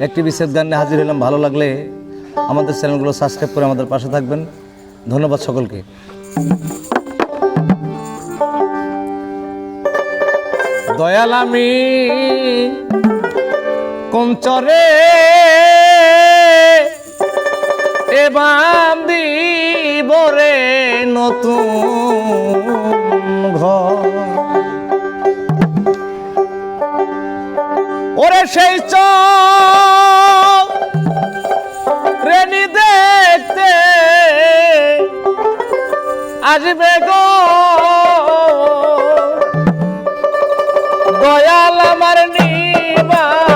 একটি বিচ্ছেদ গান নিয়ে হাজির হলাম। ভালো লাগলে আমাদের চ্যানেলগুলো সাবস্ক্রাইব করে আমাদের পাশে থাকবেন। ধন্যবাদ সকলকে। দয়াল আমি কঞ্চরে এবার দিবরে নতুন ঘর। ওরে সেই চোখ আসবে গো। দয়াল আমার নিবানি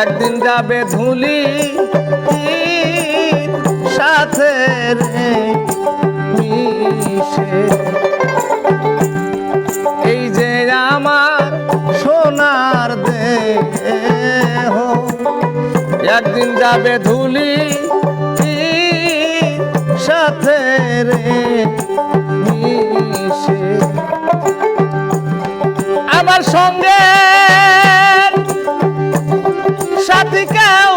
একদিন যাবে ধুলি সাথে এই যে আমার সোনার দেহ, একদিন যাবে ধুলি সাথে রে মিশে। আমার সঙ্গে সাথী কেউ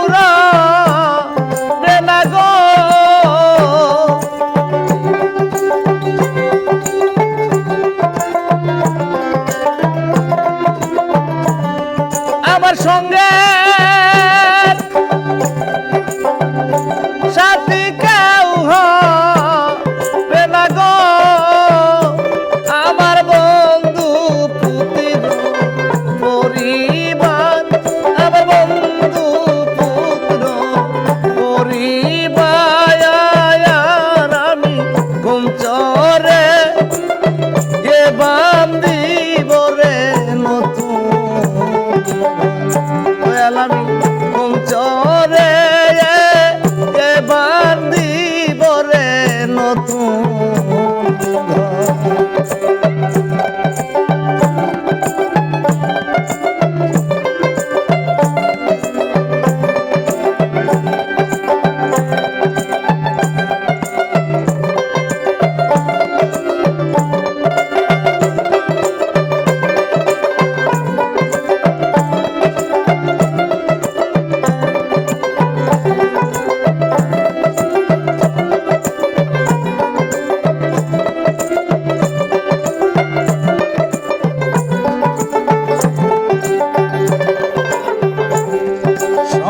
নতুন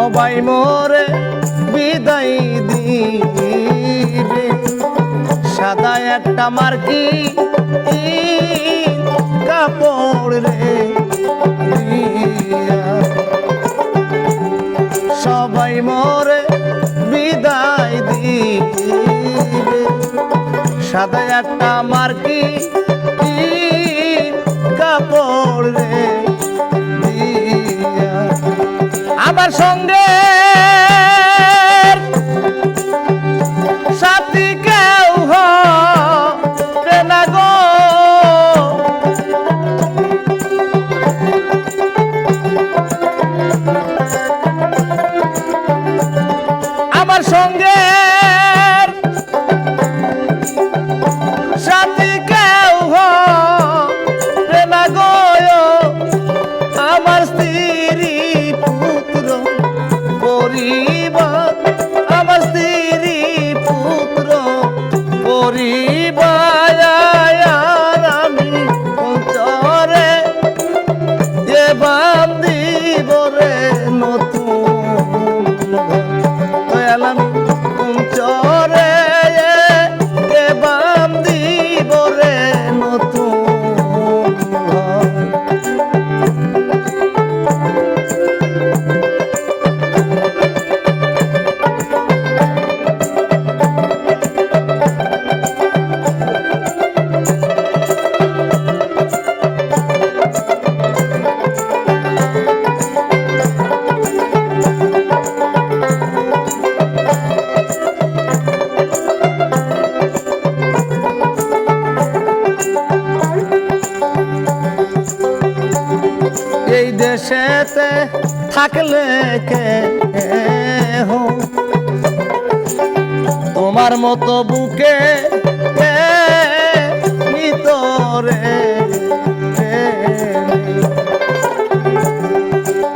সবাই মোরে বিদায় দিবে। সাদা একটা মার্কি, কাপড় রে সবাই মোরে বিদায় দিবে। সাদা একটা মার্কি, কাপড় রে করি থাকলে তোমার মতো বুকে ভিতরে?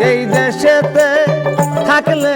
এই দেশেতে থাকলে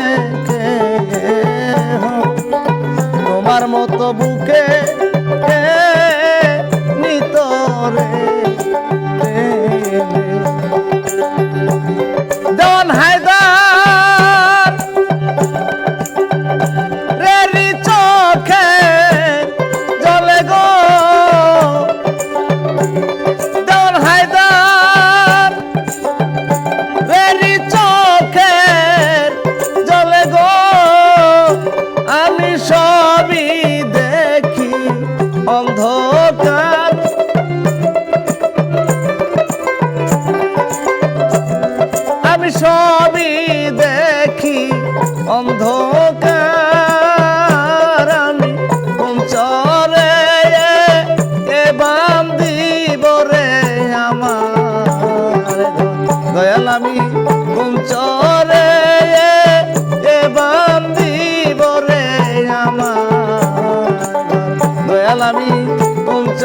আমি পৌঁছ